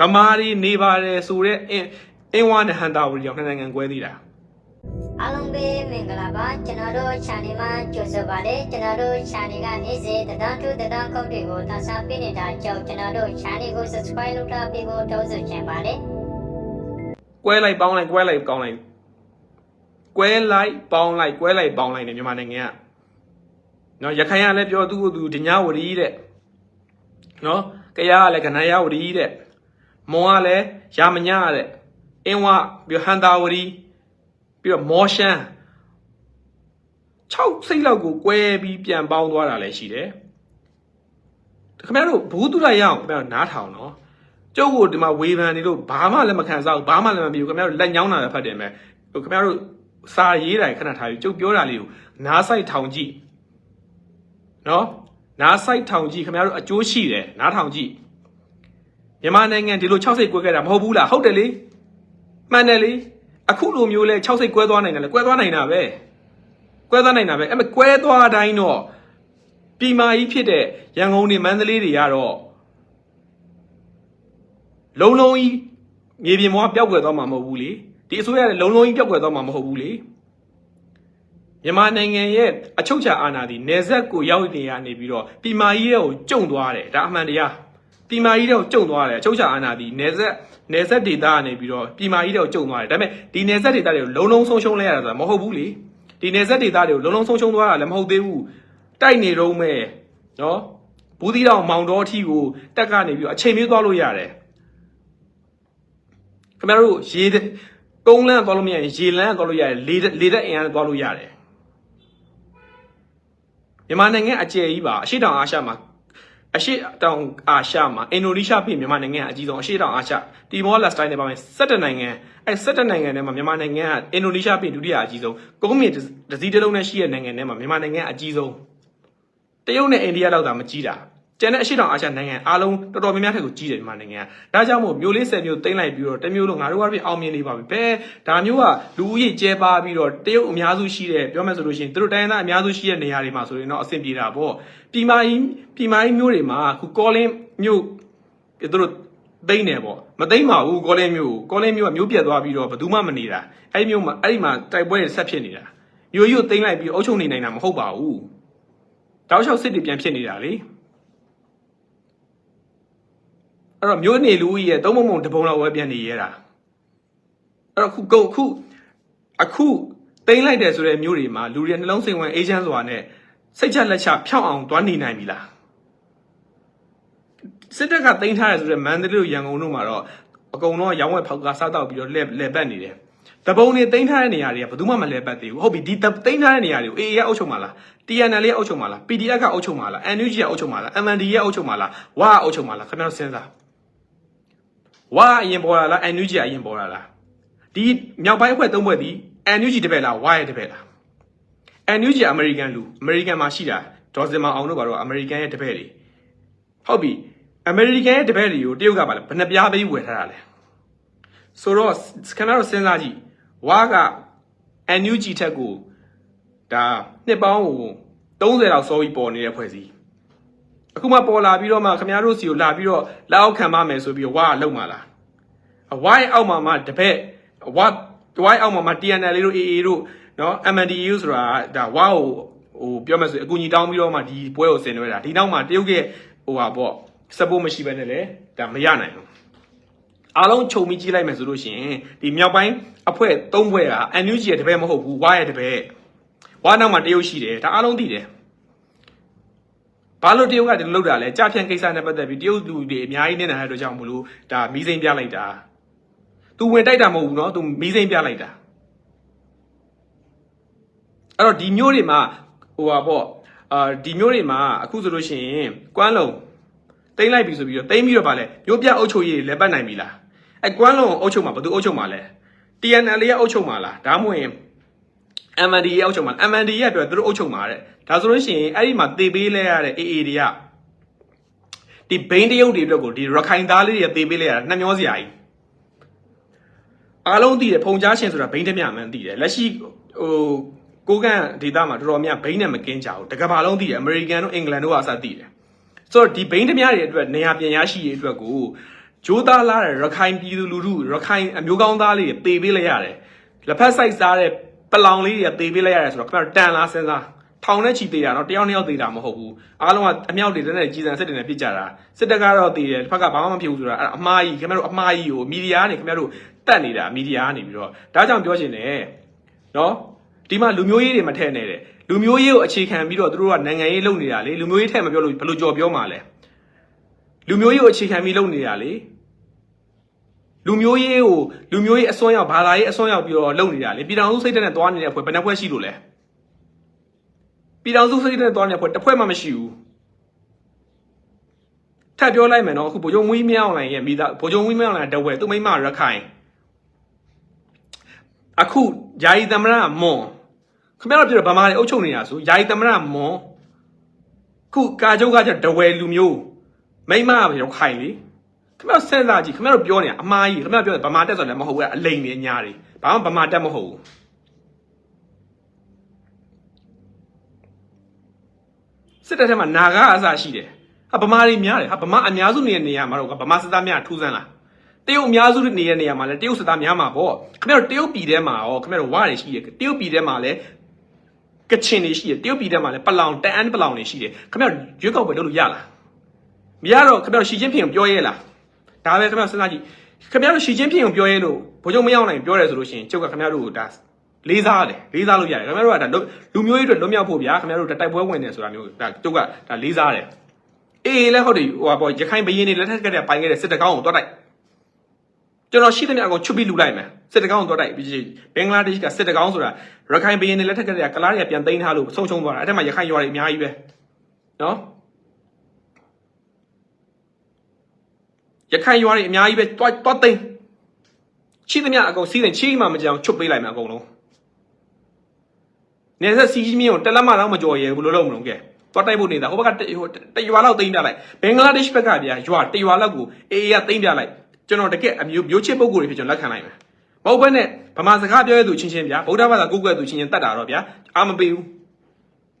ဗမာတွေနေပါတယ်ဆိုတော့အင်းအင်းဝါနဲ့ဟန်တာဝရီကြောင့်နှစ်နိုင်ငံကွဲသေးတာအားလုံးပဲမင်္ဂလာပါကျွန်တော်တို့ channel မှာကြိုဆိုပါတယ်ကျွန်တော်တို့ channel ကနေ့စဉ်တဒန်းတူတဒန်းကုတ်တွေကိုသစားပေးနေတာကြောင့်ကျွန်တော်တို့ channel ကို subscribe လုပ်ထားပြီးဖို့တောင်းဆိုချင်ပါတယ်ကွဲလိုက်ပေါင်းလိုက်ကွဲလိုက်ကောင်းလိုက်ကွဲလိုက်ပေါင်းလိုက်ကွဲလိုက်ပေါင်းလိုက်နေမြန်မာနိုင်ငံကနော်ရခိုင်ကလည်းပြောသူ့ကိုသူဒညာဝရီတဲ့နော်ကရားကလည်းကနယဝရီတဲ့ မောကလည်းရာမညာတဲ့အင်းဝပြီးဟန်တာဝရီပြီးတော့မောရှမ်း6စိတ်လောက်ကိုကွဲပြီးပြန်ပေါင်းသွားတာလည်းရှိတယ်ခင်ဗျားတို့ဘူးတူလိုက်ရအောင်ခင်ဗျားတို့နားထောင်နော်ကျုပ်ကိုဒီမှာဝေဖန်နေလို့ဘာမှလည်းမခံစားဘူးဘာမှလည်းမပြေဘူးခင်ဗျားတို့လက်ညောင်းတာပဲဖတ်တယ်မယ်ဟိုခင်ဗျားတို့စာရေးတာခဏထားပြီးကျုပ်ပြောတာလေးကိုနားဆိုင်ထောင်ကြည့်နော်နားဆိုင်ထောင်ကြည့်ခင်ဗျားတို့အကျိုးရှိတယ်နားထောင်ကြည့် မြန်မာနိုင်ငံဒီလို6စိတ်ကွဲခဲ့တာမဟုတ်ဘူးလားဟုတ်တယ်လေမှန်တယ်လေအခုလိုမျိုးလဲ6စိတ်ကွဲသွားနိုင်တယ်လေကွဲသွားနိုင်တာပဲကွဲသွားနိုင်တာပဲအဲ့မဲ့ကွဲသွားတိုင်းတော့ပြည်မာကြီးဖြစ်တဲ့ရန်ကုန်နေမန္တလေးတွေကတော့လုံးလုံးကြီးမြေပြင်ပေါ်ကပျောက်ကွယ်သွားမှာမဟုတ်ဘူးလေဒီအစိုးရလည်းလုံးလုံးကြီးပျောက်ကွယ်သွားမှာမဟုတ်ဘူးလေမြန်မာနိုင်ငံရဲ့အချုပ်ချာအာဏာဒီနေဆက်ကိုရောက်နေရနေပြီးတော့ပြည်မာကြီးရဲ့ကိုကျုံသွားတယ်ဒါအမှန်တရား ပြည်မာကြီးတဲ့ကိုကျုံသွားတယ်အချုပ်ချာအာဏာဒီနေဆက်နေဆက်ဒေတာကနေပြီးတော့ပြည်မာကြီးတဲ့ကိုကျုံသွားတယ်ဒါပေမဲ့ဒီနေဆက်ဒေတာတွေကိုလုံးလုံးဆုံးရှုံးလဲရတာဆိုတာမဟုတ်ဘူးလေဒီနေဆက်ဒေတာတွေကိုလုံးလုံးဆုံးရှုံးသွားတာလည်းမဟုတ်သေးဘူးတိုက်နေတော့မဲ့နော်ဘူးသီးတောင်မောင်တော်အထီကိုတက်ကနေပြီးတော့အချိန်မျိုးသွားလို့ရတယ်ခင်ဗျားတို့ရေတဲ့ကုန်းလန်းသွားလို့မရရင်ရေလန်းသွားလို့ရတယ်လေတက်လေတက်အင်အားနဲ့သွားလို့ရတယ်မြန်မာနိုင်ငံအကျယ်ကြီးပါအရှိတောင်အာရှမှာ အရှိတောင်အာရှမှာအင်ဒိုနီးရှားပြည်မြန်မာနိုင်ငံကအကြီးဆုံးအရှိတောင်အာရှတီမောလက်စတိုင်းနဲ့ပါမယ်17နိုင်ငံအဲ17နိုင်ငံထဲမှာမြန်မာနိုင်ငံကအင်ဒိုနီးရှားပြည်ဒုတိယအကြီးဆုံးကုန်းမြင့်တစ်စီးတစ်လုံးနဲ့ရှိတဲ့နိုင်ငံထဲမှာမြန်မာနိုင်ငံကအကြီးဆုံးတရုတ်နဲ့အိန္ဒိယလောက်သာမကြီးတာ ကျန်တဲ့အရှိတောင်အာရှနိုင်ငံအားလုံးတော်တော်များများထက်ကိုကြီးတယ်မြန်မာနိုင်ငံကဒါကြောင့်မို့မျိုးလေး10မျိုးတိမ့်လိုက်ပြီးတော့တစ်မျိုးလုံးငါတို့ကပြင်အောင်မြင်နေပါပြီဘယ်ဒါမျိုးကလူဦးရေကျဲပါပြီးတော့တရုတ်အများစုရှိတဲ့ပြောမယ်ဆိုလို့ရှိရင်သူတို့တိုင်းရင်းသားအများစုရှိတဲ့နေရာတွေမှာဆိုရင်တော့အဆင်ပြေတာပေါ့ပြည်မကြီးပြည်မကြီးမျိုးတွေမှာအခုကောလင်းမျိုးသူတို့သိမ့်တယ်ပေါ့မသိမ့်ပါဘူးကောလင်းမျိုးကိုကောလင်းမျိုးကမျိုးပြတ်သွားပြီးတော့ဘယ်သူမှမနေတာအဲ့ဒီမျိုးမှာအဲ့ဒီမှာတိုက်ပွဲတွေဆက်ဖြစ်နေတာမျိုးကြီးကိုသိမ့်လိုက်ပြီးအုပ်ချုပ်နေနိုင်တာမဟုတ်ပါဘူးတောက်လျှောက်စစ်တွေပြန်ဖြစ်နေတာလေ အဲ့တော့မျိုးနေလူကြီးရဲ့သုံးမုံမုံတပုံလောက်ပဲပြန်နေရတာအဲ့တော့ခုကုတ်အခုအခုတိမ့်လိုက်တယ်ဆိုတဲ့မျိုးတွေမှာလူတွေနှလုံးစိမ်ဝင်အေဂျင့်စွာနဲ့စိတ်ချလက်ချဖြောင်းအောင်သွားနေနိုင်ပြီလားစစ်တပ်ကတိမ့်ထားတယ်ဆိုတဲ့မန္တလေးတို့ရန်ကုန်တို့မှာတော့အကုန်လုံးရောင်းဝယ်ဖောက်ကားစားတော့ပြီးတော့လဲလဲပတ်နေတယ်တပုံတွေတိမ့်ထားတဲ့နေရာတွေကဘယ်သူမှမလဲပတ်သေးဘူးဟုတ်ပြီဒီတိမ့်ထားတဲ့နေရာတွေကို AA ကအုပ်ချုပ်မှာလား TNL ရဲ့အုပ်ချုပ်မှာလား PDF ကအုပ်ချုပ်မှာလား NUG ကအုပ်ချုပ်မှာလား MND ရဲ့အုပ်ချုပ်မှာလားဝါကအုပ်ချုပ်မှာလားခင်ဗျားတို့စဉ်းစား ဝါအရင်ပေါ်လာလား NUG အရင်ပေါ်လာလားဒီမြောက်ပိုင်းအဖွဲ့သုံးဖွဲ့ဒီ NUG တပည့်လားဝါရဲ့တပည့်လား NUG အမေရိကန်လူအမေရိကန်မှာရှိတာဒေါ်စင်မအောင်တို့ကတော့အမေရိကန်ရဲ့တပည့်တွေဟုတ်ပြီအမေရိကန်ရဲ့တပည့်တွေကိုတရုတ်ကပါလဲဘယ်နှပြားပေးဝယ်ထားတာလဲဆိုတော့ခဏတော့စဉ်းစားကြည့်ဝါက NUG ထက်ကိုဒါနှစ်ပေါင်းကို30လောက်စောပြီးပေါ်နေတဲ့ဖွဲ့စည်း အခုမှပေါ်လာပြီးတော့မှခင်ဗျားတို့စီကိုလာပြီးတော့လက်အောက်ခံပါမယ်ဆိုပြီးတော့ဝါကလုံมาလားအဝိုင်းအောက်မှာမှတပည့်ဝါဝိုင်းအောက်မှာမှ TNL လေးတို့ AA တို့နော် MNDU ဆိုတာဒါဝါကိုဟိုပြောမယ်ဆိုရင်အကူကြီးတောင်းပြီးတော့မှဒီပွဲကိုဆင်နွှဲတာဒီနောက်မှာတရုတ်ရဲ့ဟိုဟာပေါ့ support မရှိဘဲနဲ့လေဒါမရနိုင်ဘူးအားလုံးခြုံပြီးကြည့်လိုက်မယ်ဆိုလို့ရှိရင်ဒီမြောက်ပိုင်းအဖွဲ့၃ဖွဲ့က NUG ရဲ့တပည့်မဟုတ်ဘူးဝါရဲ့တပည့်ဝါနောက်မှာတရုတ်ရှိတယ်ဒါအားလုံးသိတယ် ဘာလို့တရုတ်ကဒီလိုလုပ်တာလဲကြာဖြန့်ကိစ္စနဲ့ပတ်သက်ပြီးတရုတ်လူတွေအများကြီးနေတာတဲ့အတွက်ကြောင့်မလို့ဒါမီးစိမ့်ပြလိုက်တာ။ तू ဝင်တိုက်တာမဟုတ်ဘူးเนาะ तू မီးစိမ့်ပြလိုက်တာ။အဲ့တော့ဒီမျိုးတွေမှာဟိုပါပေါ့အာဒီမျိုးတွေမှာအခုဆိုလို့ရှိရင်ကွမ်းလုံးတိမ့်လိုက်ပြီဆိုပြီးတော့တိမ့်ပြီးတော့ဗာလဲမျိုးပြအုပ်ချုပ်ရေးလက်ပတ်နိုင်ပြီလား။အဲကွမ်းလုံးအုပ်ချုပ်မှာဘယ်သူအုပ်ချုပ်မှာလဲ။ TNL ရဲ့အုပ်ချုပ်မှာလားဒါမှမဟုတ်ရင် MND ရဲ့အုပ်ချုပ်မှာ MND ရဲ့အတွက်သူတို့အုပ်ချုပ်မှာတဲ့ဒါဆိုလို့ရှိရင်အဲ့ဒီမှာတေပေးလဲရတဲ့ AA တွေကဒီဘိန်းတရုတ်တွေအတွက်ကိုဒီရခိုင်သားလေးတွေတေပေးလဲရတာနှမျောစရာကြီးအားလုံးသိတယ်ဖုံကြားရှင်ဆိုတာဘိန်းတမျှမှန်းသိတယ်လက်ရှိဟိုကိုကန့်ဒေတာမှာတော်တော်များဘိန်းနဲ့မကင်းကြဘူးတကဘာလုံးသိတယ်အမေရိကန်တို့အင်္ဂလန်တို့ကအစသိတယ်ဆိုတော့ဒီဘိန်းတမျှတွေအတွက်နေရာပြန်ရရှိရေးအတွက်ကိုဂျိုးသားလာတဲ့ရခိုင်ပြည်သူလူထုရခိုင်အမျိုးကောင်းသားလေးတွေတေပေးလိုက်ရတယ်လက်ဖက်ဆိုင်စားတဲ့ ပလောင်လေးတွေတေပေးလိုက်ရတယ်ဆိုတော့ခင်ဗျားတို့တန်လားစဉ်းစားထောင်နဲ့ချီသေးတာတော့တယောက်နှစ်ယောက်သေးတာမဟုတ်ဘူးအားလုံးကအမြောက်တွေတည်းနဲ့ကြီးစံစစ်တွေနဲ့ပြစ်ကြတာစစ်တပ်ကတော့တေတယ်တစ်ဖက်ကဘာမှမဖြစ်ဘူးဆိုတာအဲ့ဒါအမှားကြီးခင်ဗျားတို့အမှားကြီးကိုမီဒီယာကနေခင်ဗျားတို့တတ်နေတာမီဒီယာကနေပြီးတော့ဒါကြောင့်ပြောချင်တယ်နော်ဒီမှာလူမျိုးရေးတွေမထည့်နဲ့တဲ့လူမျိုးရေးကိုအခြေခံပြီးတော့သူတို့ကနိုင်ငံရေးလုပ်နေတာလေလူမျိုးရေးထည့်မပြောလို့ဘယ်လိုကြော်ပြောမှာလဲလူမျိုးရေးကိုအခြေခံပြီးလုပ်နေတာလေ လူမျိုးရေးကိုလူမျိုးရေးအစွန်းရောက်ဘာသာရေးအစွန်းရောက်ပြီးတော့လုပ်နေတာလေပြည်တော်စုစိတ်ဓာတ်နဲ့သွားနေတဲ့ဖွဲ့ဘယ်နှဖွဲ့ရှိလို့လဲပြည်တော်စုစိတ်ဓာတ်နဲ့သွားနေတဲ့ဖွဲ့တစ်ဖွဲ့မှမရှိဘူးထပ်ပြောလိုက်မယ်နော်အခုဗိုလ်ချုပ်မွေးမြောင်းလိုင်ရဲ့မိသားဗိုလ်ချုပ်မွေးမြောင်းလိုင်တဝဲသူ့မိမရခိုင်အခုယာယီသမရမွန်ခင်ဗျားတို့ပြောဗမာတွေအုပ်ချုပ်နေတာဆိုယာယီသမရမွန်ခုကာချုပ်ကကျတဝဲလူမျိုးမိမရခိုင်လေ ခင်ဗျားစဉ်းစားကြည့်ခင်ဗျားတို့ပြောနေတာအမှားကြီးခင်ဗျားပြောတယ်ဗမာတက်ဆိုလည်းမဟုတ်ဘူးအလိန်နေညာတွေဘာမှဗမာတက်မဟုတ်ဘူးစစ်တပ်ထဲမှာနာဂအစားရှိတယ်ဟာဗမာတွေများတယ်ဟာဗမာအများစုနေတဲ့နေရာမှာတော့ကဗမာစစ်သားများထူးဆန်းလားတရုတ်အများစုနေတဲ့နေရာမှာလည်းတရုတ်စစ်သားများမှာပေါ့ခင်ဗျားတို့တရုတ်ပြည်ထဲမှာရောခင်ဗျားတို့ဝါတွေရှိတယ်တရုတ်ပြည်ထဲမှာလည်းကချင်တွေရှိတယ်တရုတ်ပြည်ထဲမှာလည်းပလောင်တအန်းပလောင်တွေရှိတယ်ခင်ဗျားတို့ရွေးကောက်ပွဲလုပ်လို့ရလားမရတော့ခင်ဗျားတို့ရှီချင်းဖင်ကိုပြောရဲလား ဒါပဲခင်ဗျားစဉ်းစားကြည့်ခင်ဗျားတို့ရှီချင်းဖြစ်အောင်ပြောရဲလို့ဘိုးချုပ်မရောက်နိုင်ပြောရဲဆိုလို့ရှိရင်ကျုပ်ကခင်ဗျားတို့ကိုဒါလေးစားတယ်လေးစားလို့ရတယ်ခင်ဗျားတို့ကဒါလူမျိုးရေးအတွက်လွတ်မြောက်ဖို့ဗျာခင်ဗျားတို့တိုက်ပွဲဝင်တယ်ဆိုတာမျိုးဒါကျုပ်ကဒါလေးစားတယ်အေးလည်းဟုတ်တယ်ဟိုပေါ့ရခိုင်ဘရင်တွေလက်ထက်ကတည်းကပိုင်ခဲ့တဲ့စစ်တကောင်းကိုတွတ်တိုက်ကျွန်တော်ရှိသမျှအကုန်ချွတ်ပြီးလူလိုက်မယ်စစ်တကောင်းကိုတွတ်တိုက်ပြီးဘင်္ဂလားဒေ့ရှ်ကစစ်တကောင်းဆိုတာရခိုင်ဘရင်တွေလက်ထက်ကတည်းကကလားတွေကပြန်သိမ်းထားလို့ဆုံးရှုံးသွားတာအဲ့ထက်မှရခိုင်ရွာတွေအများကြီးပဲနော် ရခိုင်ရွာတွေအများကြီးပဲတွားတွားသိမ်းချိသမျှအကုန်စီးတယ်ချီးမှမကြောင်ချွတ်ပေးလိုက်မှာအကုန်လုံးနေဆက်စီးမြင့်ကိုတက်လက်မတော့မကြော်ရဲဘူးလို့လုံးမလုံးကဲတွားတိုက်ဖို့နေတာဟိုဘက်ကတဟိုတရွာလောက်သိမ်းပြလိုက်ဘင်္ဂလားဒေ့ရှ်ဘက်ကဗျာရွာတရွာလောက်ကိုအေးအေးကသိမ်းပြလိုက်ကျွန်တော်တကက်အမျိုးမျိုးချစ်ပုံကိုယ်တွေဖြစ်ကျွန်တော်လက်ခံလိုက်မယ်မဟုတ်ဘဲနဲ့ဗမာစကားပြောရသူချင်းချင်းဗျာဗုဒ္ဓဘာသာကိုးကွယ်သူချင်းချင်းတတ်တာတော့ဗျာအာမပေးဘူး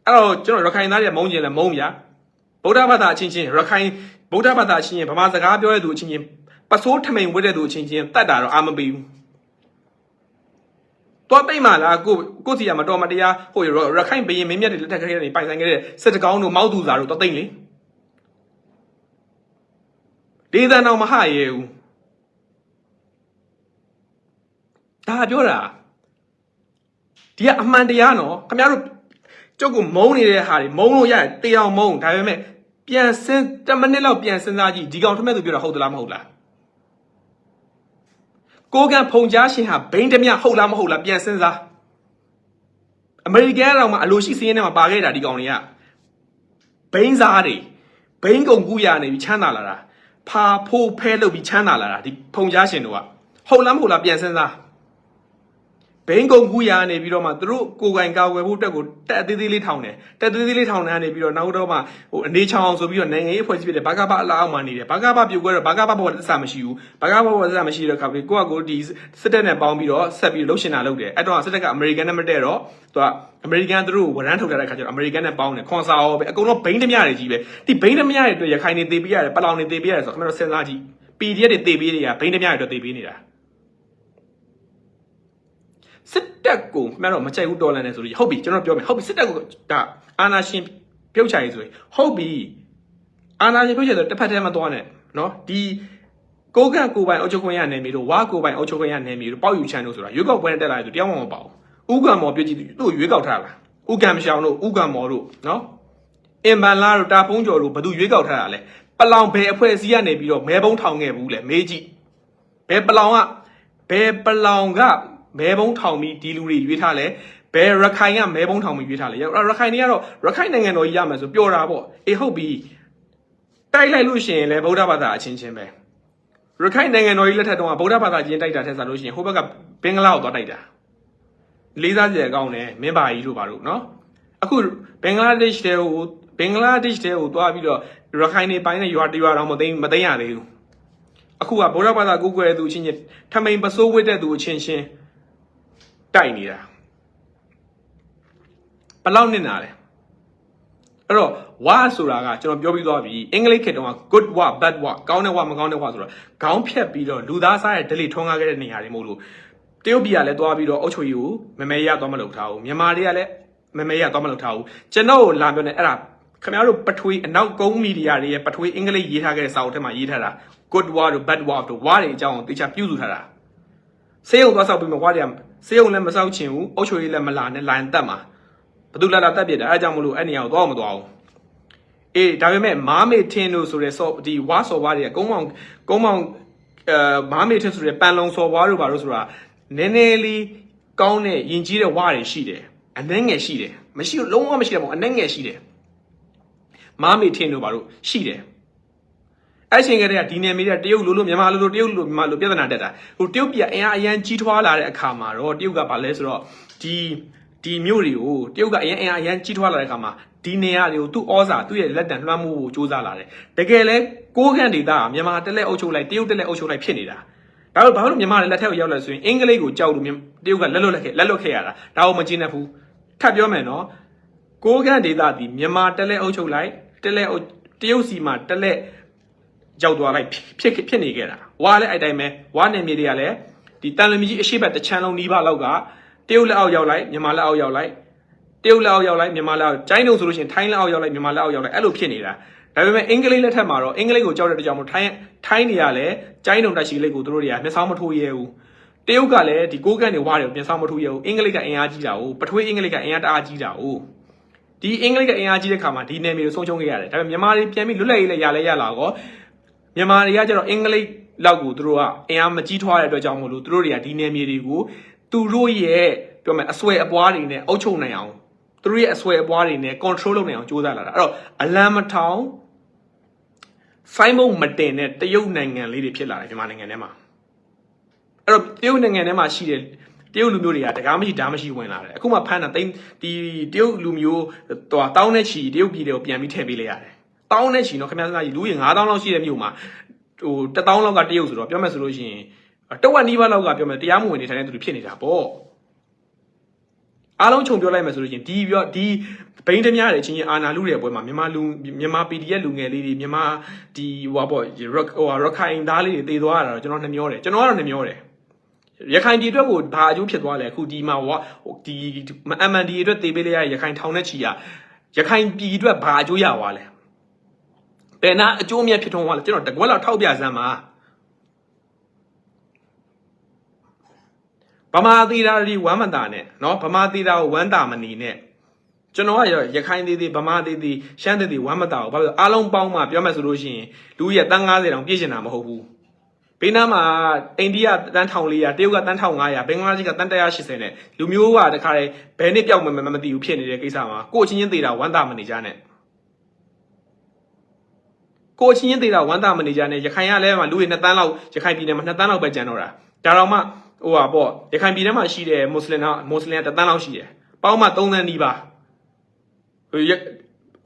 အဲ့တော့ကျွန်တော်ရခိုင်သားတွေမုန်းကျင်လဲမုန်းဗျာဗုဒ္ဓဘာသာအချင်းချင်းရခိုင် ဗုဒ္ဓဘာသာအချင်းချင်းဗမာစကားပြောတဲ့သူအချင်းချင်းပစိုးထမိန်ဝတ်တဲ့သူအချင်းချင်းတတ်တာတော့အာမပေးဘူးတော့တိတ်မှလားကိုကိုစီရမတော်မတရားဟိုရခိုင်ဘရင်မင်းမြတ်တွေလက်ထက်ကလေးတွေပိုင်ဆိုင်ခဲ့တဲ့စစ်တကောင်းတို့မောက်သူစာတို့တော့တိတ်လေဒေသနာမဟရဲဘူးဒါပြောတာဒီကအမှန်တရားနော်ခင်ဗျားတို့ကျုပ်ကမုန်းနေတဲ့ဟာတွေမုန်းလို့ရတယ်တေအောင်မုန်းဒါပေမဲ့ ပြန်စင်း10မိနစ်လောက်ပြန်စဉ်းစားကြည့်ဒီကောင်ထမဲ့သူပြောတာဟုတ်သလားမဟုတ်လားကိုကန်ဖုံကြားရှင်ဟာဘိန်းတမျှဟုတ်လားမဟုတ်လားပြန်စဉ်းစားအမေရိကန်ကတော့မှအလိုရှိစင်းထဲမှာပါခဲ့တာဒီကောင်တွေကဘိန်းစားတွေဘိန်းကုန်ကူးရနေပြီးချမ်းသာလာတာဖာဖိုးဖဲလုပ်ပြီးချမ်းသာလာတာဒီဖုံကြားရှင်တို့ကဟုတ်လားမဟုတ်လားပြန်စဉ်းစား ဘိန်းကုံကူးရနေပြီးတော့မှသူတို့ကိုယ်ကင်ကာဝယ်ဖို့အတွက်ကိုတက်အသေးသေးလေးထောင်တယ်တက်သေးသေးလေးထောင်နေနေပြီးတော့နောက်တော့မှဟိုအနေချောင်အောင်ဆိုပြီးတော့နိုင်ငံရေးဖွဲ့စည်းပြတဲ့ဘာကဘအလားအောင်မှနေတယ်ဘာကဘပြုတ်ခွဲတော့ဘာကဘဘောသက်စာမရှိဘူးဘာကဘဘောသက်စာမရှိတဲ့ခါပြီးကိုကကိုဒီစစ်တပ်နဲ့ပေါင်းပြီးတော့ဆက်ပြီးလှုပ်ရှင်တာလုပ်တယ်အဲ့တော့စစ်တပ်ကအမေရိကန်နဲ့မတည့်တော့သူကအမေရိကန်သူတို့ဝရမ်းထုတ်ထားတဲ့ခါကျတော့အမေရိကန်နဲ့ပေါင်းတယ်ခွန်စာရောပဲအကုန်လုံးဘိန်းဓမြတွေကြီးပဲဒီဘိန်းဓမြတွေအတွက်ရခိုင်နေသေးပေးရတယ်ပလောင်နေသေးပေးရတယ်ဆိုတော့ခင်ဗျားတို့စဉ်းစားကြည့် PDF တွေသေးပေးနေတာဘိန်းဓမြတွေအတွက်သေးပေးနေတာ စစ်တပ်ကိုခင်ဗျားတို့မကြိုက်ဘူးတော်လန်နေဆိုလို့ဟုတ်ပြီကျွန်တော်ပြောမယ်ဟုတ်ပြီစစ်တပ်ကိုဒါအာနာရှင်ပြုတ်ချရေးဆိုရင်ဟုတ်ပြီအာနာရှင်ပြုတ်ချရေးဆိုတစ်ဖက်တည်းမသွားနဲ့နော်ဒီကိုကန့်ကိုပိုင်အုပ်ချုပ်ခွင့်ရနယ်မြေတို့ဝါကိုပိုင်အုပ်ချုပ်ခွင့်ရနယ်မြေတို့ပေါက်ယူချန်တို့ဆိုတာရွေးကောက်ပွဲနဲ့တက်လာတယ်ဆိုတရားမှမပေါ့ဘူးဥက္ကံမော်ပြည့်ကြည့်သူ့ရွေးကောက်ထားလားဥက္ကံမရှောင်တို့ဥက္ကံမော်တို့နော်အင်ဘန်လာတို့တာဖုံးကျော်တို့ဘသူရွေးကောက်ထားတာလဲပလောင်ဘယ်အဖွဲ့အစည်းကနေပြီးတော့မဲပုံးထောင်ခဲ့ဘူးလဲမေးကြည့်ဘယ်ပလောင်ကဘယ်ပလောင်က မဲဘုံထောင်ပြီးဒီလူတွေရွေးထားလဲဘယ်ရခိုင်ကမဲဘုံထောင်ပြီးရွေးထားလဲရရခိုင်တွေကတော့ရခိုင်နိုင်ငံတော်ကြီးရမယ်ဆိုပြောတာပေါ့အေးဟုတ်ပြီတိုက်လိုက်လို့ရှိရင်လည်းဗုဒ္ဓဘာသာအချင်းချင်းပဲရခိုင်နိုင်ငံတော်ကြီးလက်ထက်တုန်းကဗုဒ္ဓဘာသာချင်းတိုက်တာထက်စားလို့ရှိရင်ဟိုဘက်ကဘင်္ဂလားကိုသွားတိုက်တာလေးစားကြရကောင်းတယ်မင်းပါကြီးတို့ပါတို့နော်အခုဘင်္ဂလားဒေ့ရှ်တဲကိုဘင်္ဂလားဒေ့ရှ်တဲကိုသွားပြီးတော့ရခိုင်နေပိုင်းနဲ့ရွာတရွာတော့မသိမ်းမသိမ်းရသေးဘူးအခုကဗုဒ္ဓဘာသာကိုးကွယ်တဲ့သူအချင်းချင်းထမိန်ပစိုးဝတ်တဲ့သူအချင်းချင်း တိုက်နေတာဘယ်လောက်နစ်နာလဲအဲ့တော့ wa ဆိုတာကကျွန်တော်ပြောပြီးသွားပြီအင်္ဂလိပ်ခေတ်တုန်းက good wa bad wa ကောင်းတဲ့ wa မကောင်းတဲ့ wa ဆိုတော့ခေါင်းဖြတ်ပြီးတော့လူသားစားရဲ့ဒလိထွန်းကားခဲ့တဲ့နေရာတွေမဟုတ်လို့တရုတ်ပြည်ကလည်းသွားပြီးတော့အုတ်ချိုကြီးကိုမမဲရသွားမလုပ်ထားဘူးမြန်မာတွေကလည်းမမဲရသွားမလုပ်ထားဘူးကျွန်တော်ကိုလာပြောနေအဲ့ဒါခင်ဗျားတို့ပထွေးအနောက်ကုန်းမီဒီယာတွေရဲ့ပထွေးအင်္ဂလိပ်ရေးထားခဲ့တဲ့စာအုပ်ထဲမှာရေးထားတာ good wa တို့ bad wa တို့ wa တွေအကြောင်းကိုတေချာပြုစုထားတာစေးရုံသွားဆောက်ပြီးမှဝါကြ စေးရုံလည်းမဆောက်ချင်ဘူးအုတ်ချွေးလည်းမလာနဲ့လိုင်တက်မှာဘသူလာလာတက်ပြစ်တယ်အဲအကြောင်းမလို့အဲ့နေရာကိုသွားမသွားဘူးအေးဒါပေမဲ့မားမေထင်းတို့ဆိုတဲ့ဆော့ဒီဝါဆော်ဝါတွေကကုန်းမောင်ကုန်းမောင်အဲမားမေထင်းဆိုတဲ့ပန်လုံဆော်ဝါတို့ဘာလို့ဆိုတာနည်းနည်းလေးကောင်းတဲ့ယဉ်ကျေးတဲ့ဝါတွေရှိတယ်အနှဲငယ်ရှိတယ်မရှိဘူးလုံးဝမရှိတယ်ပေါ့အနှဲငယ်ရှိတယ်မားမေထင်းတို့ဘာလို့ရှိတယ် အဲ့ချိန်ကတည်းကဒီနယ်မြေတွေကတရုတ်လိုလိုမြန်မာလိုလိုတရုတ်လိုမြန်မာလိုပြဿနာတက်တာဟိုတရုတ်ပြည်အင်အားအရန်ကြီးထွားလာတဲ့အခါမှာတော့တရုတ်ကဘာလဲဆိုတော့ဒီဒီမြို့တွေကိုတရုတ်ကအရန်အင်အားအရန်ကြီးထွားလာတဲ့အခါမှာဒီနေရာတွေကိုသူ့ဩဇာသူ့ရဲ့လက်တံလွှမ်းမိုးဖို့စူးစမ်းလာတယ်တကယ်လဲကိုးခန့်ဒေသကမြန်မာတက်လက်အုပ်ချုပ်လိုက်တရုတ်တက်လက်အုပ်ချုပ်လိုက်ဖြစ်နေတာဒါတော့ဘာလို့မြန်မာလက်ထက်ကိုရောက်လာဆိုရင်အင်္ဂလိပ်ကိုကြောက်လို့တရုတ်ကလက်လွတ်လက်ခဲ့လက်လွတ်ခဲ့ရတာဒါကိုမကျင်းနဲ့ဘူးထပ်ပြောမယ်နော်ကိုးကန့်ဒေသသည်မြန်မာတက်လက်အုပ်ချုပ်လိုက်တက်လက်အုပ်တရုတ်စီမှာတက်လက် ရောက်သွားလိုက်ဖြစ်ဖြစ်ဖြစ်နေခဲ့တာဝါလည်းအဲ့တိုင်းပဲဝါနယ်မြေတွေကလည်းဒီတန်လွင်မြကြီးအရှိတ်တစ်ချမ်းလုံးနီးပါးလောက်ကတရုတ်လက်အောက်ရောက်လိုက်မြန်မာလက်အောက်ရောက်လိုက်တရုတ်လက်အောက်ရောက်လိုက်မြန်မာလက်အောက်ကျိုင်းတုံဆိုလို့ရှိရင်ထိုင်းလက်အောက်ရောက်လိုက်မြန်မာလက်အောက်ရောက်လိုက်အဲ့လိုဖြစ်နေတာဒါပေမဲ့အင်္ဂလိပ်လက်ထက်မှာတော့အင်္ဂလိပ်ကိုကြောက်တဲ့တကြောင်မို့ထိုင်းထိုင်းနေရလဲကျိုင်းတုံတက်ရှိလိပ်ကိုတို့တွေကမျက်စောင်းမထိုးရဲဘူးတရုတ်ကလည်းဒီကိုးကန့်တွေဝါတွေကိုမျက်စောင်းမထိုးရဲဘူးအင်္ဂလိပ်ကအင်အားကြီးတာကိုပထွေးအင်္ဂလိပ်ကအင်အားတအားကြီးတာကိုဒီအင်္ဂလိပ်ကအင်အားကြီးတဲ့ခါမှာဒီနယ်မြေကိုဆုံးရှုံးခဲ့ရတယ်ဒါပေမဲ့မြန်မာတွေပြန်ပြီးလွတ်လပ်ရေးလည်းရလဲရလာတော့ မြန်မာတွေကကျတော့အင်္ဂလိပ်လောက်ကိုသူတို့ကအင်အားမကြီးထွားတဲ့အတွက်ကြောင့်မို့လို့သူတို့တွေကဒီနယ်မြေတွေကိုသူတို့ရဲ့ပြောမယ်အဆွဲအပွားတွေနဲ့အုပ်ချုပ်နိုင်အောင်သူတို့ရဲ့အဆွဲအပွားတွေနဲ့ control လုပ်နိုင်အောင်ကြိုးစားလာတာအဲ့တော့အလံမထောင်ဆိုင်းမုံမတင်တဲ့တရုတ်နိုင်ငံလေးတွေဖြစ်လာတယ်မြန်မာနိုင်ငံထဲမှာအဲ့တော့တရုတ်နိုင်ငံထဲမှာရှိတဲ့တရုတ်လူမျိုးတွေကတကားမရှိဓာမရှိဝင်လာတယ်အခုမှဖမ်းတာတိန်ဒီတရုတ်လူမျိုးဟိုတောင်းတဲ့ချီတရုတ်ပြည်တွေကိုပြန်ပြီးထည့်ပေးလိုက်ရတယ် တောင်းတဲ့ချီနော်ခင်ဗျားစကားကြီးလူကြီး9000လောက်ရှိတဲ့မြို့မှာဟို1000လောက်ကတရုတ်ဆိုတော့ပြောမယ်ဆိုလို့ရှိရင်တဝက်နီးပါးလောက်ကပြောမယ်တရားမဝင်နေထိုင်တဲ့သူတွေဖြစ်နေတာပေါ့အားလုံးခြုံပြောလိုက်မယ်ဆိုလို့ရှိရင်ဒီပြောဒီဘိန်းတများတွေချင်းချင်းအာနာလူတွေပွဲမှာမြန်မာလူမြန်မာ PDF လူငယ်လေးတွေမြန်မာဒီဟိုပေါ့ဟိုရခိုင်သားလေးတွေတည်သွားတာတော့ကျွန်တော်နှမျောတယ်ကျွန်တော်ကတော့နှမျောတယ်ရခိုင်ပြည်အတွက်ကိုဘာအကျိုးဖြစ်သွားလဲအခုဒီမှာဝဟိုဒီ MND အတွက်တေးပေးလိုက်ရရခိုင်ထောင်တဲ့ချီရရခိုင်ပြည်အတွက်ဘာအကျိုးရသွားလဲ ဘယ်နာအကျိုးမြတ်ဖြစ်ထွန်းသွားလဲကျွန်တော်တကွက်လောက်ထောက်ပြစမ်းပါဗမာသီတာဒီဝမ်းမတာနဲ့เนาะဗမာသီတာကိုဝမ်းတာမနေနဲ့ကျွန်တော်ကရရခိုင်သေးသေးဗမာသေးသေးရှမ်းသေးသေးဝမ်းမတာကိုဘာလို့အားလုံးပေါင်းမှပြောမယ်ဆိုလို့ရှိရင်လူကြီးကတန်း90တောင်ပြည့်ကျင်တာမဟုတ်ဘူး ဘေးနားမှာအိန္ဒိယတန်း1400တရုတ်ကတန်း1500ဘင်္ဂလားဒေ့ရှ်ကတန်း180နဲ့လူမျိုးကတခါတည်းဘယ်နှစ်ပြောက်မှမသိဘူးဖြစ်နေတဲ့ကိစ္စမှာကိုချင်းချင်းသေးတာဝမ်းသာမနေကြနဲ့ ကိုချင်းချင်းသေးတာဝမ်းသာမနေကြနဲ့ရခိုင်ကလည်းမှလူတွေ2တန်းလောက်ရခိုင်ပြည်နယ်မှာ2တန်းလောက်ပဲကျန်တော့တာဒါတော့မှဟိုပါပေါ့ရခိုင်ပြည်နယ်မှာရှိတဲ့မွတ်စလင်ကမွတ်စလင်က1တန်းလောက်ရှိတယ်ပေါင်းမှ3တန်းနီးပါဟိုရ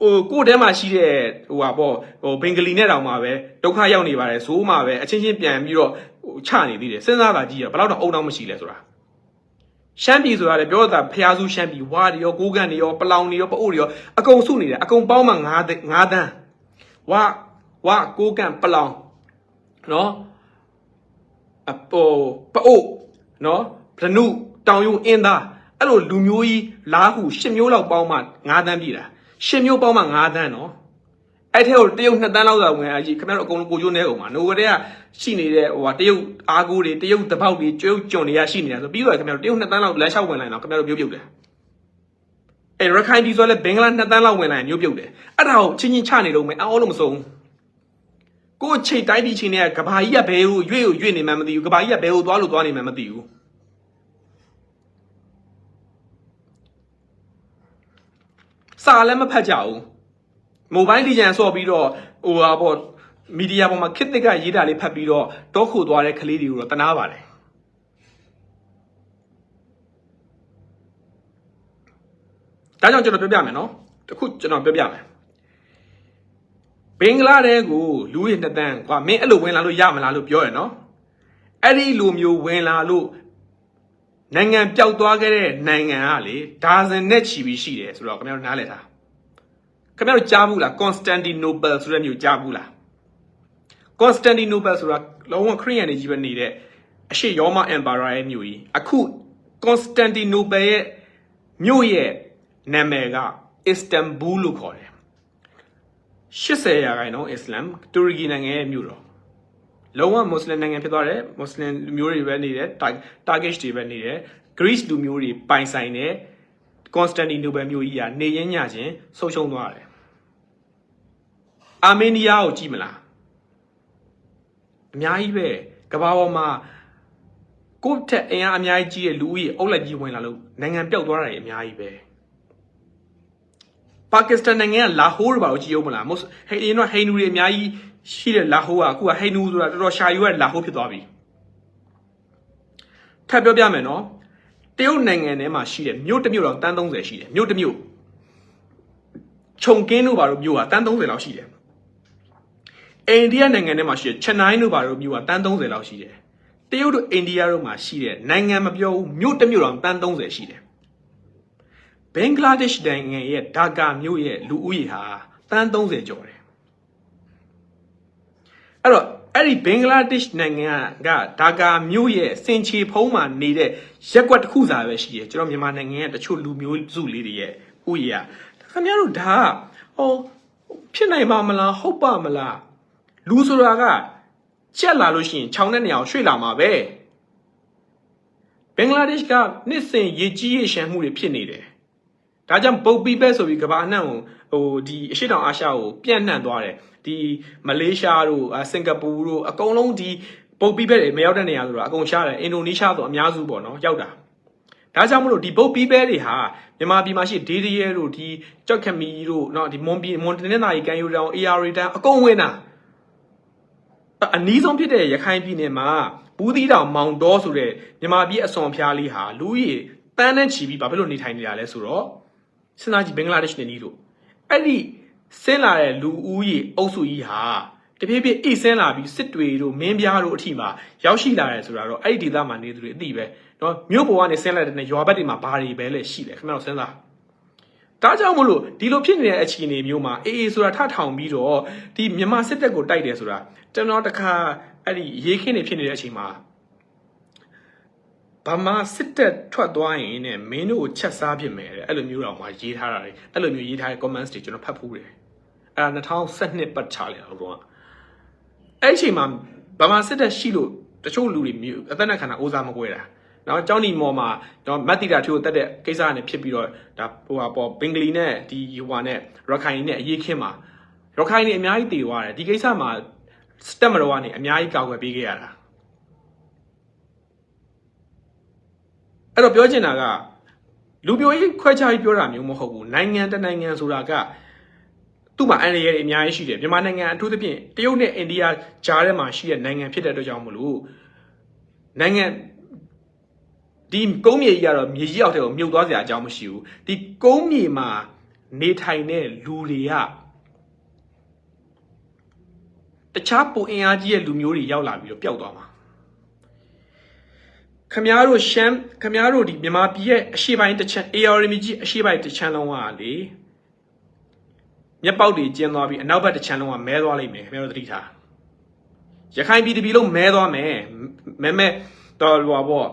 ဟိုကိုယ့်ထဲမှာရှိတဲ့ဟိုပါပေါ့ဟိုဘင်္ဂလီနဲ့တောင်မှပဲဒုက္ခရောက်နေပါတယ်ဇိုးမှပဲအချင်းချင်းပြန်ပြီးတော့ဟိုချနေသေးတယ်စဉ်းစားတာကြည့်ရဘယ်တော့တော့အုံတော့မရှိလဲဆိုတာရှမ်းပြည်ဆိုတာလေပြောတာဖျားစုရှမ်းပြည်ဝါတွေရောကိုးကန်တွေရောပလောင်တွေရောပအိုတွေရောအကုန်စုနေတယ်အကုန်ပေါင်းမှ9 9တန်းဝါ ဝါကိုးကန်ပလောင်နော်အပေါ်ပအိုနော်ဗနုတောင်ယုံအင်းသားအဲ့လိုလူမျိုးကြီးလားဟု10မျိုးလောက်ပေါင်းမှ9တန်းပြည်တာ10မျိုးပေါင်းမှ9တန်းနော်အဲ့ထဲကိုတရုတ်နှစ်တန်းလောက်သာဝင်အကြီးခင်ဗျားတို့အကုန်လုံးကိုကျိုးနေအောင်ပါနိုဝရဲကရှိနေတဲ့ဟိုဟာတရုတ်အားကိုးတွေတရုတ်တပေါက်တွေကျွတ်ကြွန်တွေကရှိနေတာဆိုပြီးတော့ခင်ဗျားတို့တရုတ်နှစ်တန်းလောက်လမ်းလျှောက်ဝင်လာရင်တော့ခင်ဗျားတို့ပြုတ်ပြုတ်တယ်အဲ့ရခိုင်ပြည်ဆိုလဲဘင်္ဂလားနှစ်တန်းလောက်ဝင်လာရင်မျိုးပြုတ်တယ်အဲ့ဒါကိုချင်းချင်းချနေတော့မယ်အော်လို့မစုံ ကိုယ်ချိတ်တိုင်းပြည်ချင်းတွေကကဘာကြီးကဘဲကိုရွေ့ကိုရွေ့နေမှမသိဘူးကဘာကြီးကဘဲကိုသွားလို့သွားနေမှမသိဘူးစာလည်းမဖတ်ကြဘူးမိုဘိုင်းဒီဂျန်ဆော့ပြီးတော့ဟိုဟာပေါ့မီဒီယာပေါ်မှာခစ်တစ်ကရေးတာလေးဖတ်ပြီးတော့တောခိုသွားတဲ့ကလေးတွေကိုတော့တနာပါတယ်ဒါကြောင့်ကျွန်တော်ပြောပြမယ်နော်တခုကျွန်တော်ပြောပြမယ် ဘင်္ဂလားတဲကိုလူရည်နှစ်တန်းကွာမင်းအဲ့လိုဝင်လာလို့ရမလားလို့ပြောရယ်နော်အဲ့ဒီလူမျိုးဝင်လာလို့နိုင်ငံပျောက်သွားခဲ့တဲ့နိုင်ငံကလေဒါဇင်နဲ့ချီပြီးရှိတယ်ဆိုတော့ခင်ဗျားတို့နားလည်ထားခင်ဗျားတို့ကြားဘူးလား Constantinople ဆိုတဲ့မြို့ကြားဘူးလား Constantinople ဆိုတာလုံးဝခရီးယန်တွေကြီးပဲနေတဲ့အရှေ့ရောမ Empire ရဲ့မြို့ကြီးအခု Constantinople ရဲ့မြို့ရဲ့နာမည်က Istanbul လို့ခေါ်တယ် 80ရာခိုင်နှုန်းအစ္စလမ်တူရကီနိုင်ငံရဲ့မြို့တော်လုံးဝမွတ်စလင်နိုင်ငံဖြစ်သွားတယ်မွတ်စလင်လူမျိုးတွေပဲနေတယ်တာဂစ်တွေပဲနေတယ် Greece လူမျိုးတွေပိုင်ဆိုင်တဲ့ Constantinople မြို့ကြီးကနေရင်းညချင်းဆုံးရှုံးသွားတယ်အာမေးနီးယားကိုကြည့်မလားအများကြီးပဲကမ္ဘာပေါ်မှာကိုယ့်ထက်အင်အားအများကြီးကြီးတဲ့လူဦးရေအုပ်လိုက်ကြီးဝင်လာလို့နိုင်ငံပျောက်သွားတာတွေအများကြီးပဲ ပါကစ္စတန်နိုင်ငံကလာဟိုးတို့ဘာလို့ကြည့်အောင်မလားမုတ်ဟဲ့အရင်တော့ဟိန္ဒူတွေအများကြီးရှိတဲ့လာဟိုးကအခုကဟိန္ဒူဆိုတာတော်တော်ရှာယူရတဲ့လာဟိုးဖြစ်သွားပြီထပ်ပြောပြမယ်နော်တရုတ်နိုင်ငံထဲမှာရှိတဲ့မြို့တစ်မြို့တော့တန်း30ရှိတယ်မြို့တစ်မြို့ခြုံကင်းတို့ဘာလို့မြို့ကတန်း30လောက်ရှိတယ်အိန္ဒိယနိုင်ငံထဲမှာရှိတဲ့ချန်နိုင်းတို့ဘာလို့မြို့ကတန်း30လောက်ရှိတယ်တရုတ်တို့အိန္ဒိယတို့မှာရှိတဲ့နိုင်ငံမပြောဘူးမြို့တစ်မြို့တော့တန်း30ရှိတယ် ဘင်္ဂလားဒေ့ရှ်နိုင်ငံရဲ့ဒါကာမြို့ရဲ့လူဦးရေဟာတန်း30ကျော်တယ်အဲ့တော့အဲ့ဒီဘင်္ဂလားဒေ့ရှ်နိုင်ငံကဒါကာမြို့ရဲ့စင်ချီဖုံးမှာနေတဲ့ရက်ကွက်တစ်ခုစာပဲရှိတယ်ကျွန်တော်မြန်မာနိုင်ငံရဲ့တချို့လူမျိုးစုလေးတွေရဲ့ဥယျာခင်ဗျားတို့ဒါကဟောဖြစ်နိုင်ပါမလားဟုတ်ပါမလားလူဆိုတာကချက်လာလို့ရှိရင်ခြောင်တဲ့နေရာကိုရွှေ့လာမှာပဲဘင်္ဂလားဒေ့ရှ်ကနှစ်စဉ်ရေကြီးရေရှမ်းမှုတွေဖြစ်နေတယ် ဒါကြောင့်ပုတ်ပီးပဲဆိုပြီးကမ္ဘာအနှံ့ကိုဟိုဒီအရှေ့တောင်အာရှကိုပြန့်နှံ့သွားတယ်ဒီမလေးရှားတို့စင်ကာပူတို့အကုန်လုံးဒီပုတ်ပီးပဲတွေမရောက်တဲ့နေရာဆိုတာအကုန်ရှားတယ်အင်ဒိုနီးရှားဆိုအများစုပေါ့နော်ရောက်တာဒါကြောင့်မလို့ဒီပုတ်ပီးပဲတွေဟာမြန်မာပြည်မှာရှိဒေဒီရဲတို့ဒီကြောက်ခမီတို့เนาะဒီမွန်ပြည်မွန်တနင်္သာရီကန်ယူတောင် AR တန်အကုန်ဝင်တာအနီးဆုံးဖြစ်တဲ့ရခိုင်ပြည်နယ်မှာဘူးသီးတောင်မောင်တော်ဆိုတဲ့မြန်မာပြည်အစွန်ဖျားလေးဟာလူကြီးတန်းနဲ့ချီပြီးဘာဖြစ်လို့နေထိုင်နေတာလဲဆိုတော့ စဉ်းစားကြည့်ဘင်္ဂလားဒေ့ရှ်နေနီးတို့အဲ့ဒီဆင်းလာတဲ့လူဦးရေအုပ်စုကြီးဟာတဖြည်းဖြည်းအိတ်ဆင်းလာပြီးစစ်တွေတို့မင်းပြားတို့အထိမှာရောက်ရှိလာတယ်ဆိုတာတော့အဲ့ဒီဒေသမှာနေသူတွေအသိပဲเนาะမြို့ပေါ်ကနေဆင်းလာတဲ့ရွာဘက်တွေမှာဘာတွေပဲလဲရှိတယ်ခင်ဗျားတို့စဉ်းစားဒါကြောင့်မလို့ဒီလိုဖြစ်နေတဲ့အခြေအနေမျိုးမှာအေးအေးဆိုတာထထောင်ပြီးတော့ဒီမြန်မာစစ်တပ်ကိုတိုက်တယ်ဆိုတာကျွန်တော်တခါအဲ့ဒီရေခင်းနေဖြစ်နေတဲ့အချိန်မှာ ဗမာစစ်တပ်ထွက်သွားရင်နဲ့မင်းတို့ကိုချက်စားဖြစ်မယ်တဲ့အဲ့လိုမျိုးတော့မှရေးထားတာလေအဲ့လိုမျိုးရေးထားတဲ့ comments တွေကျွန်တော်ဖတ်ဖူးတယ်အဲ့ဒါ2012ပတ်ချလေအောင်တော့အဲ့ဒီအချိန်မှာဗမာစစ်တပ်ရှိလို့တချို့လူတွေမျိုးအသက်နဲ့ခန္ဓာအိုးစားမကွဲတာနော်ကျောင်းဒီမော်မှာတော့မတ်တီတာထူကိုတက်တဲ့ကိစ္စနဲ့ဖြစ်ပြီးတော့ဒါဟိုဟာပေါ်ဘင်္ဂလီနဲ့ဒီဟိုဟာနဲ့ရခိုင်နဲ့အရေးခင်းမှာရခိုင်နေအများကြီးတည်သွားတယ်ဒီကိစ္စမှာစတက်မတော်ကနေအများကြီးကောက်ွယ်ပေးခဲ့ရတာ အဲ့တော့ပြောချင်တာကလူပြိုကြီးခွဲခြားပြီးပြောတာမျိုးမဟုတ်ဘူးနိုင်ငံတနိုင်ငံဆိုတာကသူ့မှာအန်ရရဲ့အများကြီးရှိတယ်မြန်မာနိုင်ငံအထူးသဖြင့်တရုတ်နဲ့အိန္ဒိယကြားထဲမှာရှိတဲ့နိုင်ငံဖြစ်တဲ့အတွက်ကြောင့်မလို့နိုင်ငံဒီကုန်းမြေကြီးကတော့မြေကြီးအောက်ထဲကိုမြုပ်သွားစရာအကြောင်းမရှိဘူးဒီကုန်းမြေမှာနေထိုင်တဲ့လူတွေကတခြားပုံအင်အားကြီးတဲ့လူမျိုးတွေရောက်လာပြီးတော့ပျောက်သွားမှာ ခမားတို့ရှမ်းခမားတို့ဒီမြန်မာပြည်ရဲ့အရှေ့ပိုင်းတစ်ချမ်း ARMG ကြီးအရှေ့ပိုင်းတစ်ချမ်းလုံးကလေမျက်ပေါက်တွေကျင်းသွားပြီးအနောက်ဘက်တစ်ချမ်းလုံးကမဲသွားလိမ့်မယ်ခင်ဗျားတို့သတိထားရခိုင်ပြည်တပြည်လုံးမဲသွားမယ်မဲမဲတော်လွာပေါ့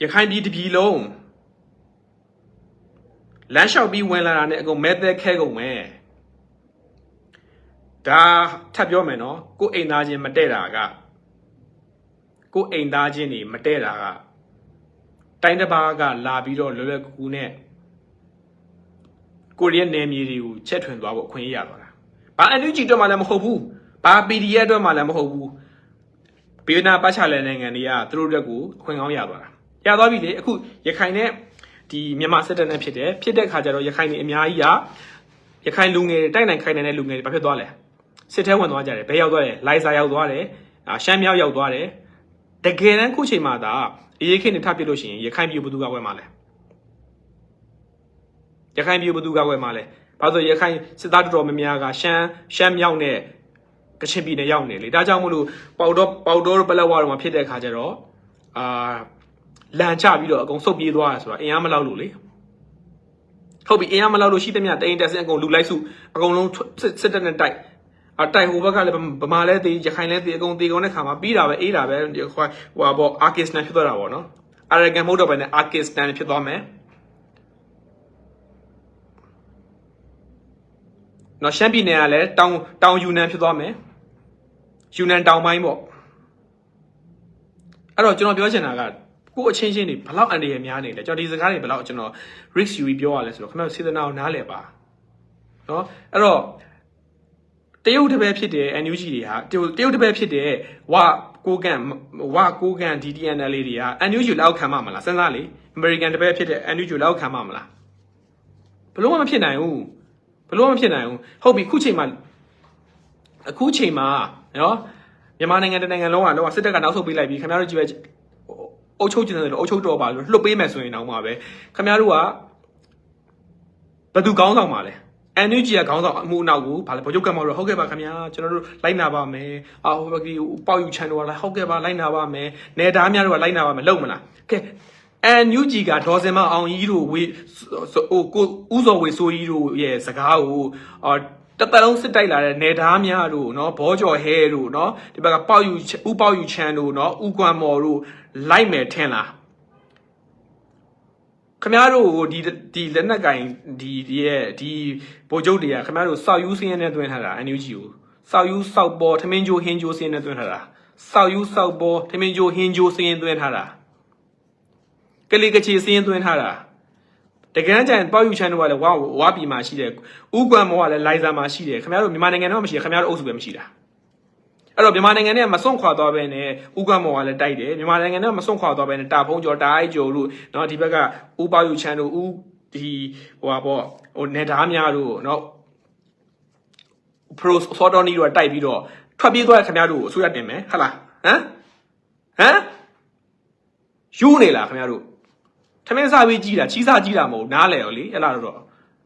ရခိုင်ပြည်တပြည်လုံးလမ်းလျှောက်ပြီးဝင်လာတာနဲ့အကုန်မဲသက်ခဲကုန်မယ်ဒါထပ်ပြောမယ်နော်ကိုအိမ်သားချင်းမတည့်တာက ကိုအိမ်သားချင်းနေမတည့်တာကတိုင်းတစ်ပါးကလာပြီးတော့လွယ်လွယ်ကူကူနဲ့ကိုရီးယားနယ်မြေတွေကိုချက်ထွင်သွားဖို့အခွင့်အရေးရသွားတာ။ဘာ NUG အတွက်မှလည်းမဟုတ်ဘူး။ဘာ PDF အတွက်မှလည်းမဟုတ်ဘူး။ဘေးနာပတ်ချလဲနိုင်ငံတွေကသူတို့အတွက်ကိုအခွင့်ကောင်းရသွားတာ။ရသွားပြီလေအခုရခိုင်နဲ့ဒီမြန်မာစစ်တပ်နဲ့ဖြစ်တယ်ဖြစ်တဲ့ခါကျတော့ရခိုင်နေအများကြီးကရခိုင်လူငယ်တိုက်နိုင်ခိုင်နိုင်တဲ့လူငယ်တွေဘာဖြစ်သွားလဲစစ်ထဲဝင်သွားကြတယ်ဘယ်ရောက်သွားလဲလိုင်စာရောက်သွားတယ်အာရှမ်းမြောက်ရောက်သွားတယ် တကယ်တမ်းခုချိန်မှာဒါအေးခေတ်နဲ့ထပ်ပြလို့ရှိရင်ရခိုင်ပြည်ဘသူကဝယ်မှာလဲရခိုင်ပြည်ဘသူကဝယ်မှာလဲဘာလို့ရခိုင်စစ်သားတော်တော်များများကရှမ်းရှမ်းမြောက်နဲ့ကချင်ပြည်နယ်ရောက်နေလေဒါကြောင့်မလို့ပေါတော့ပေါတော့ပလက်ဝတော့မှာဖြစ်တဲ့ခါကျတော့အာလန်ချပြီးတော့အကုန်စုပ်ပြေးသွားတယ်ဆိုတာအင်အားမလောက်လို့လေခဟုတ်ပြီအင်အားမလောက်လို့ရှိသမျှတိန်တက်စင်အကုန်လူလိုက်စုအကုန်လုံးထွက်စစ်စစ်တပ်နဲ့တိုက် အတိုက်ဟိုဘက်ကလည်းဗမာလည်းတေးရခိုင်လည်းတေးအကုန်တေးကုန်တဲ့ခါမှာပြီးတာပဲအေးတာပဲဟိုဟိုဟာပေါ့အာကစ္စတန်ဖြစ်သွားတာပေါ့နော်အာရဂန်မဟုတ်တော့ဘဲနဲ့အာကစ္စတန်ဖြစ်သွားမယ်နော်ရှမ်းပြည်နယ်ကလည်းတောင်တောင်ယူနန်ဖြစ်သွားမယ်ယူနန်တောင်ပိုင်းပေါ့အဲ့တော့ကျွန်တော်ပြောချင်တာကကိုယ့်အချင်းချင်းတွေဘလောက်အန်တရယ်များနေလဲကျွန်တော်ဒီစကားတွေဘလောက်ကျွန်တော် risk ယူပြီးပြောရလဲဆိုတော့ခင်ဗျားတို့စေတနာကိုနားလည်ပါနော်အဲ့တော့ တရုတ်တပည့်ဖြစ်တဲ့ NUG တွေဟာတရုတ်တရုတ်တပည့်ဖြစ်တဲ့ဝကိုကန်ဝကိုကန် DTNL တွေက NUG လောက်ခံမှာမလားစဉ်းစားလေ American တပည့်ဖြစ်တဲ့ NUG လောက်ခံမှာမလားဘလို့မှမဖြစ်နိုင်ဘူးဘလို့မှမဖြစ်နိုင်ဘူးဟုတ်ပြီခုချိန်မှာအခုချိန်မှာနော်မြန်မာနိုင်ငံတစ်နိုင်ငံလုံးကလောကစစ်တပ်ကနောက်ဆုတ်ပေးလိုက်ပြီးခင်ဗျားတို့ကြည့်ပဲအုပ်ချုပ်ကျင်တယ်လို့အုပ်ချုပ်တော့ပါလို့လှုပ်ပေးမယ်ဆိုရင်တော့မှာပဲခင်ဗျားတို့ကဘယ်သူကောင်းဆောင်ပါလဲ NUG ကခေါင်းဆောင်အမှုအနောက်ကိုဗာလဲဗိုလ်ချုပ်ကမော်တို့ဟုတ်ကဲ့ပါခင်ဗျာကျွန်တော်တို့လိုက်နာပါမယ်အာဟိုဘကီပေါက်ယူချန်တို့ကလည်းဟုတ်ကဲ့ပါလိုက်နာပါမယ်နေသားများတို့ကလိုက်နာပါမယ်လုံးမလားကဲအန်ယူဂျီကဒေါ်စင်မအောင်ကြီးတို့ဝေဟိုကိုဥဇော်ဝေဆိုးကြီးတို့ရဲ့စကားကိုအော်တသက်လုံးစစ်တိုက်လာတဲ့နေသားများတို့နော်ဘောကျော်ဟဲတို့နော်ဒီဘက်ကပေါက်ယူဥပေါက်ယူချန်တို့နော်ဥကွမ်မော်တို့လိုက်မယ်ထင်လား ခမားတို့ဒီဒီလက်နက်ကင်ဒီဒီရဲ့ဒီဗိုလ်ချုပ်တွေကခမားတို့စောက်ယူစင်းရဲနဲ့တွင်းထားတာ NUG ကိုစောက်ယူစောက်ပေါ်ထမင်းချိုဟင်းချိုစင်းနဲ့တွင်းထားတာစောက်ယူစောက်ပေါ်ထမင်းချိုဟင်းချိုစင်းတွင်းထားတာကလေးကချီစင်းတွင်းထားတာတကယ်ကြရင်ပေါ့ယူချန်တို့ကလည်းဝါဝါပြည်မှာရှိတယ်ဥကွမ်မောကလည်းလိုင်ဇာမှာရှိတယ်ခမားတို့မြန်မာနိုင်ငံတော့မရှိတယ်ခမားတို့အုပ်စုပဲမရှိတာ အဲ့တော့မြန်မာနိုင်ငံနဲ့မစွန့်ခွာသွားပဲနဲ့ဥကမော်ကလည်းတိုက်တယ်မြန်မာနိုင်ငံနဲ့မစွန့်ခွာသွားပဲနဲ့တာဖုံးကျော်တာအိုက်ကျော်တို့เนาะဒီဘက်ကဥပေါယူချန်တို့ဥဒီဟိုပါပေါ့ဟိုနေသားများတို့เนาะ pro ဆော်တော်နီတို့ကတိုက်ပြီးတော့ထွက်ပြေးသွားတဲ့ခင်ဗျားတို့ကိုအစိုးရတင်မယ်ဟုတ်လားဟမ်ဟမ်ယူနေလားခင်ဗျားတို့ထမင်းစားပြီးကြီးတာချီးစားကြီးတာမဟုတ်နားလဲရောလေအဲ့လားတော့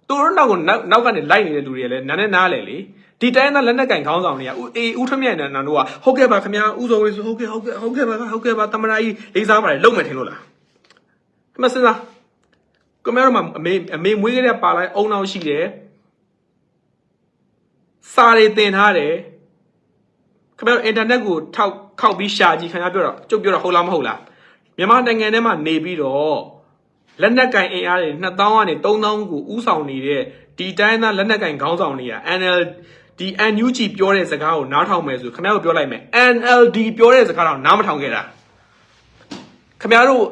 သူတို့နောက်ကိုနောက်နောက်ကနေလိုက်နေတဲ့လူတွေလည်းနားနဲ့နားလဲလေ ဒီတိုင်းသားလက်နက်ကင်ခေါင်းဆောင်တွေကဦးအေးဦးထွမြတ်နန်တို့ကဟုတ်ကဲ့ပါခင်ဗျာဦးစောဝေးဆိုဟုတ်ကဲ့ဟုတ်ကဲ့ဟုတ်ကဲ့ပါဟုတ်ကဲ့ပါတမနာကြီးလေးစားပါတယ်လုံမယ်ထင်လို့လားဒီမှာစဉ်းစားကင်မရာမှာအမေအမေမွေးကလေးပါလိုက်အုံနောက်ရှိတယ်စာတွေတင်ထားတယ်ခင်ဗျားအင်တာနက်ကိုထောက်ခောက်ပြီးရှာကြည့်ခင်ဗျားပြောတော့ကျုပ်ပြောတော့ဟုတ်လားမဟုတ်လားမြန်မာနိုင်ငံထဲမှာနေပြီးတော့လက်နက်ကင်အင်အားတွေ2000ကနေ3000ကိုဥဆောင်နေတဲ့ဒီတိုင်းသားလက်နက်ကင်ခေါင်းဆောင်တွေက NL ဒီ NUG ပြောတဲ့စကားကိုနားထောင်မယ်ဆိုခင်ဗျားတို့ပြောလိုက်မယ် NLD ပြောတဲ့စကားတော့နားမထောင်ခဲ့တာခင်ဗျားတို့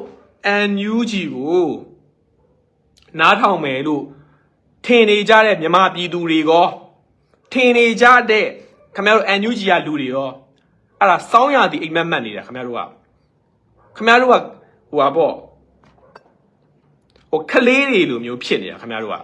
NUG ကိုနားထောင်မယ်လို့ထင်နေကြတဲ့မြန်မာပြည်သူတွေကောထင်နေကြတဲ့ခင်ဗျားတို့ NUG ကလူတွေရောအဲ့ဒါစောင်းရသည်အိမ်မက်မက်နေတာခင်ဗျားတို့ကခင်ဗျားတို့ကဟိုပါပေါ့ဟိုကလေးတွေလိုမျိုးဖြစ်နေတာခင်ဗျားတို့က